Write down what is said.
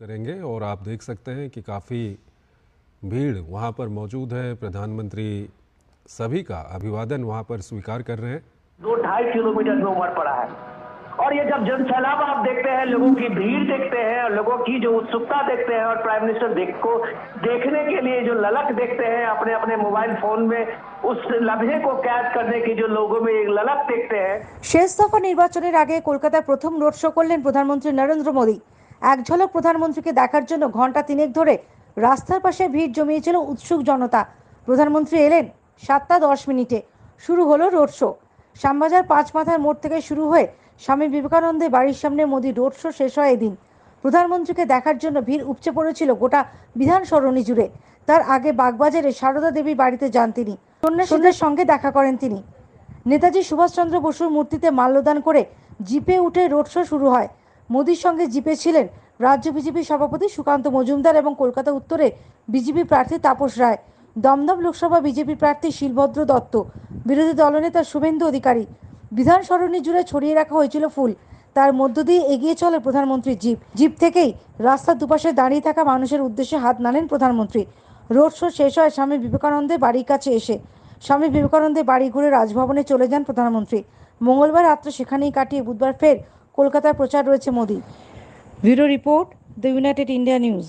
करेंगे और आप देख सकते हैं कि काफ़ी भीड़ वहाँ पर मौजूद है प्रधानमंत्री सभी का अभिवादन वहाँ पर स्वीकार कर रहे हैं दो ढाई किलोमीटर में उमड़ पड़ा है और ये जब जन सैलाब आप देखते हैं लोगों की भीड़ देखते हैं और लोगों की जो उत्सुकता देखते हैं और प्राइम मिनिस्टर देख को देखने के लिए जो ललक देखते हैं अपने अपने मोबाइल फोन में उस लम्हे को कैद करने की जो लोगों में एक ललक देखते हैं শেষ দফা নির্বাচনের আগে কলকাতায় প্রথম রোড শো করলেন প্রধানমন্ত্রী নরেন্দ্র মোদী এক ঝলক প্রধানমন্ত্রীকে দেখার জন্য ঘণ্টা তিনেক ধরে রাস্তার পাশে ভিড় জমিয়েছিল উৎসুক জনতা। প্রধানমন্ত্রী এলেন সাতটা দশ মিনিটে। শুরু হলো রোড শো। শ্যামবাজার পাঁচ মাথার মোড় থেকে শুরু হয়ে স্বামী বিবেকানন্দের বাড়ির সামনে মোদী রোড শো শেষ হয় এদিন। প্রধানমন্ত্রীকে দেখার জন্য ভিড় উপচে পড়েছিল গোটা বিধান সরণি জুড়ে। তার আগে বাগবাজারে সারদা দেবী বাড়িতে যান তিনি। সন্ন্যাসীদের সঙ্গে দেখা করেন তিনি। নেতাজি সুভাষচন্দ্র বসুর মূর্তিতে মাল্যদান করে জিপে উঠে রোড শো শুরু হয়। মোদির সঙ্গে জিপে ছিলেন রাজ্য বিজেপি সভাপতি সুকান্ত মজুমদার এবং কলকাতা উত্তরে বিজেপি প্রার্থী তাপস রায়। দমদম লোকসভা বিজেপি প্রার্থী শিলভদ্র দত্ত। বিরোধী দলনেতা শুভেন্দু অধিকারী। বিধান সরণি জুড়ে ছড়িয়ে রাখা হয়েছিল ফুল। তার মধ্য দিয়ে এগিয়ে চলে প্রধানমন্ত্রীর জিপ। জিপ থেকেই রাস্তার দুপাশে দাঁড়িয়ে থাকা মানুষের উদ্দেশ্যে হাত নাড়েন প্রধানমন্ত্রী। রোড শো শেষ হয় স্বামী বিবেকানন্দের বাড়ির কাছে এসে। স্বামী বিবেকানন্দের বাড়ি ঘুরে রাজভবনে চলে যান প্রধানমন্ত্রী। মঙ্গলবার রাত্র সেখানেই কাটিয়ে বুধবার ফের কলকাতার প্রচার রয়েছে Modi. Bureau report the united India news.